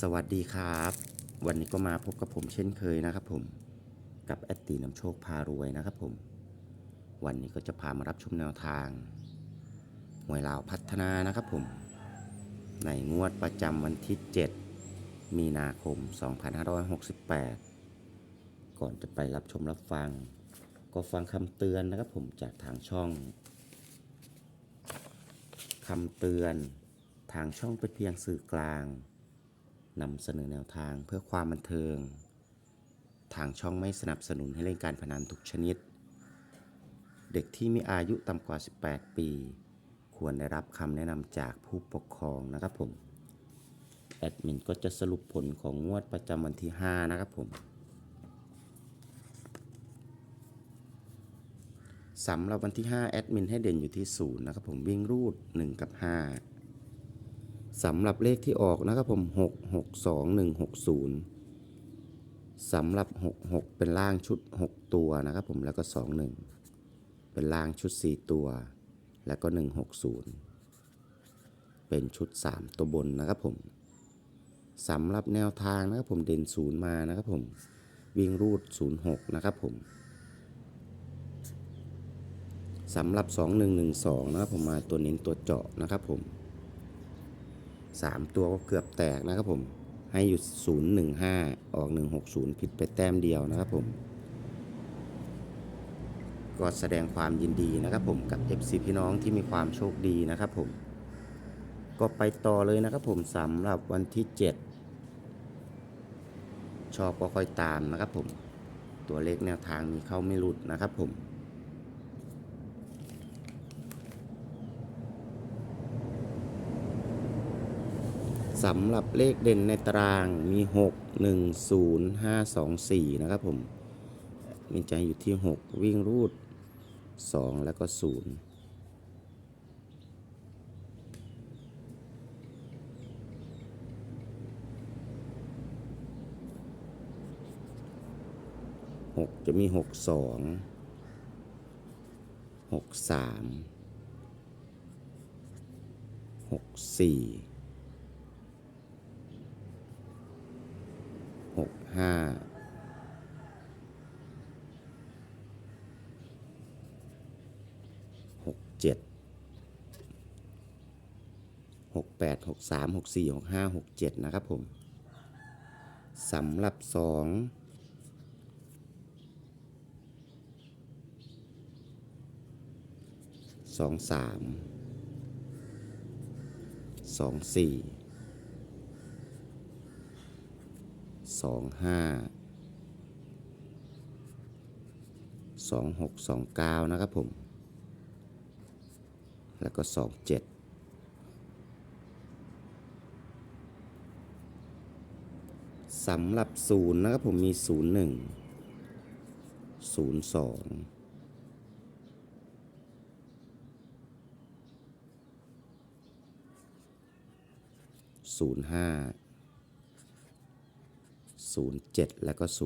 สวัสดีครับ วันนี้ก็มาพบกับผมเช่นเคยนะครับผมกับแอดตีน้ำโชคพารวยนะครับผม วันนี้ก็จะพามารับชมแนวทางหวยลาวพัฒนานะครับผม ในงวดประจำวันที่ 7 มีนาคม 2568 ก่อนจะไปรับชมรับฟัง ก็ฟังคำเตือนนะครับผมจากทางช่องคำเตือนทางช่องเป็นเพียงสื่อกลาง นำเสนอแนวทางเพื่อความบันเทิง ทางช่องไม่สนับสนุนให้เล่นการพนันทุกชนิด เด็กที่มีอายุต่ำกว่า 18 ปี ควรได้รับคำแนะนำจากผู้ปกครองนะครับผม แอดมินก็จะสรุปผลของงวดประจำวันที่ 5 นะครับผมสำหรับวันที่ 5 แอดมินให้เด่นอยู่ที่ 0 นะครับผมวิ่งรูด 1 กับ 5 สำหรับเลขที่ออกนะครับผม6 6 2 1 6 0สำหรับ6 6เป็นล่างชุด6ตัวนะครับผมแล้วก็2 1เป็นล่างชุด4ตัว แล้วก็1 6 0เป็นชุด3ตัวบนนะครับผมสำหรับแนวทางนะครับผมเด่น0มานะครับผมวิ่งรูด0 6นะครับผมสำหรับ 2112 นะครับผมมาตัวเน้นตัวเจาะนะครับผม สามตัวก็เกือบแตกนะครับผมให้อยู่ศูนย์หนึ่งห้าออกหนึ่งหกศูนย์ผิดไปแต้มเดียวนะครับผม ก็แสดงความยินดีนะครับผมกับ FC พี่น้องที่มีความโชคดีนะครับผม ก็ไปต่อเลยนะครับผมสำหรับวันที่ 7 ชอบก็ค่อยตามนะครับผม ตัวเลขแนวทางมีเข้าไม่หลุดนะครับผม สำหรับเลขเด่นในตารางมี 6 1 0 5 2 4 นะครับผม มีใจอยู่ที่ 6 วิ่งรูด 2 แล้วก็0 6จะมี6 2 6 3 6 4หก ห้าหกเจ็ดหกแปดหกสามหกสี่หกห้าหกเจ็ดนะครับผมสำหรับสองสองสามสองสี่ สองห้าสองหกสองเก้านะครับผม แล้วก็สองเจ็ดสำหรับศูนย์นะครับผมมีศูนย์หนึ่งศูนย์สองศูนย์ห้า 07 แล้วก็ 08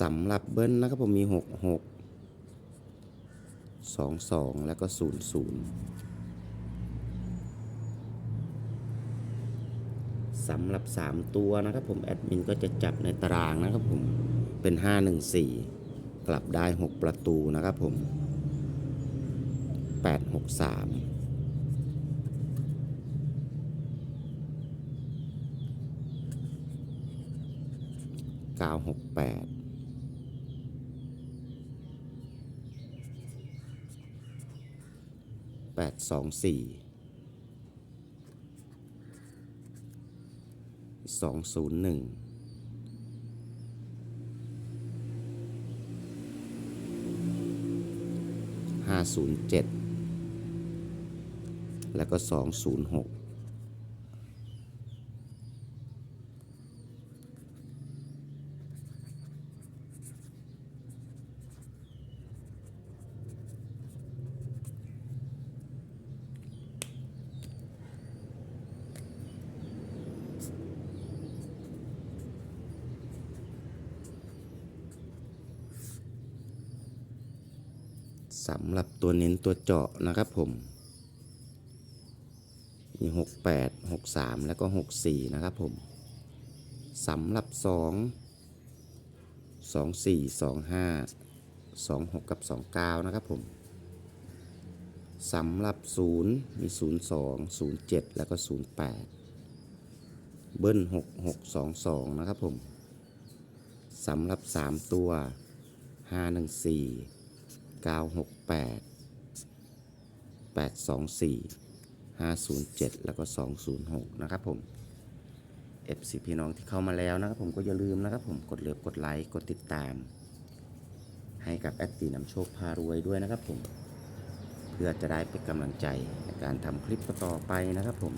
สำหรับเบิ้ลนะครับผมมี 66 22 แล้วก็ 00สำหรับ 3 ตัวนะครับผม แอดมินก็จะจับในตารางนะครับผม เป็น 514 กลับได้ 6 ประตูนะครับผม แปดหกสามเก้าหกแปดแปดสองสี่สองศูนย์หนึ่งห้าศูนย์เจ็ด แล้วก็ 206สำหรับตัวเน้นตัวเจาะนะครับผม มี 68 63 แล้วก็ 64 นะครับผมสำหรับ 2 24 25 26 กับ 29 นะครับผมสำหรับ 0 มี 02 07 แล้วก็ 08 เบิ้ล 6622 นะครับผมสำหรับ 3 ตัว 514 968 824 507 แล้วก็ 206 นะครับผม FC พี่น้องที่เข้ามาแล้วนะครับผมก็อย่าลืมนะครับผมกดเลือกกดไลค์กดติดตาม ให้กับแอดตีนำโชคพารวยด้วยนะครับผม เพื่อจะได้เป็นกำลังใจในการทำคลิปต่อไปนะครับผม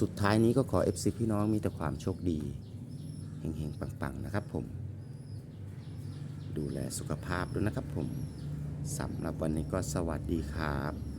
สุดท้ายนี้ก็ขอ FC พี่น้องมีแต่ความโชคดีเฮงๆปังๆนะครับผม ดูแลสุขภาพด้วยนะครับผมสำหรับวันนี้ก็สวัสดีครับ